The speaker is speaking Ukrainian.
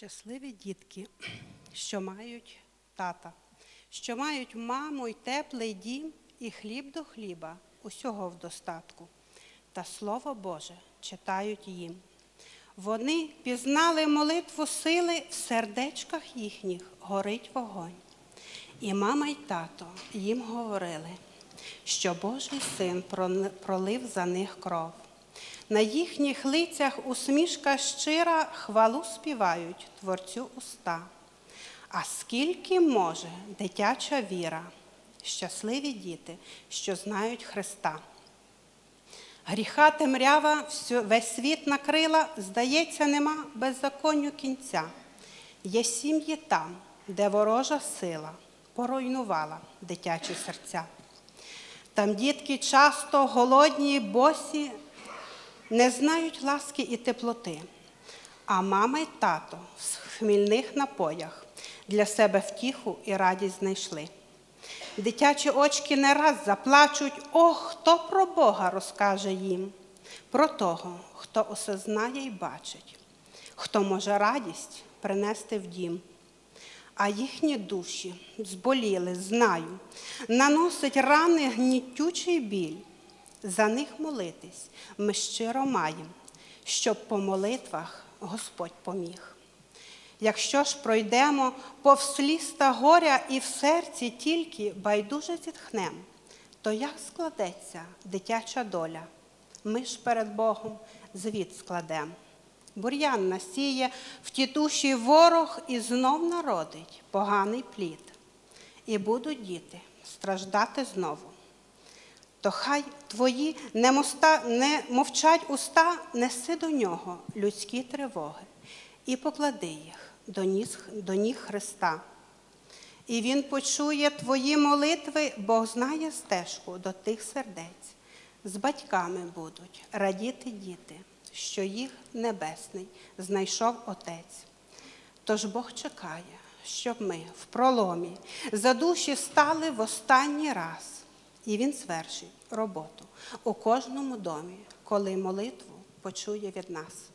Щасливі дітки, що мають тата, що мають маму й теплий дім, і хліб до хліба, усього в достатку, та Слово Боже читають їм. Вони пізнали молитву сили, в сердечках їхніх горить вогонь. І мама й тато їм говорили, що Божий син пролив за них кров. На їхніх лицях усмішка щира хвалу співають Творцю уста. А скільки може дитяча віра, щасливі діти, що знають Христа. Гріха темрява весь світ накрила, здається, нема беззаконню кінця. Є сім'ї там, де ворожа сила поруйнувала дитячі серця. Там дітки часто голодні, босі, не знають ласки і теплоти, а мама й тато в хмільних напоях для себе втіху і радість знайшли. Дитячі очки не раз заплачуть, ох, хто про Бога розкаже їм, про того, хто усе знає і бачить, хто може радість принести в дім. А їхні душі зболіли, знаю, наносить рани гнітючий біль. За них молитись ми щиро маємо, щоб по молитвах Господь поміг. Якщо ж пройдемо повз сліз та горя і в серці тільки байдуже зітхнем, то як складеться дитяча доля? Ми ж перед Богом звіт складем. Бур'ян насіє в ті душі ворог і знов народить поганий плід. І будуть діти страждати знову. То хай твої не, моста, не мовчать уста, неси до нього людські тривоги і поклади їх до ніг, до ніг Христа. І Він почує твої молитви, Бог знає стежку до тих сердець. З батьками будуть радіти діти, що їх небесний знайшов Отець. Тож Бог чекає, щоб ми в проломі за душі стали в останній раз, і Він звершить роботу у кожному домі, коли молитву почує від нас.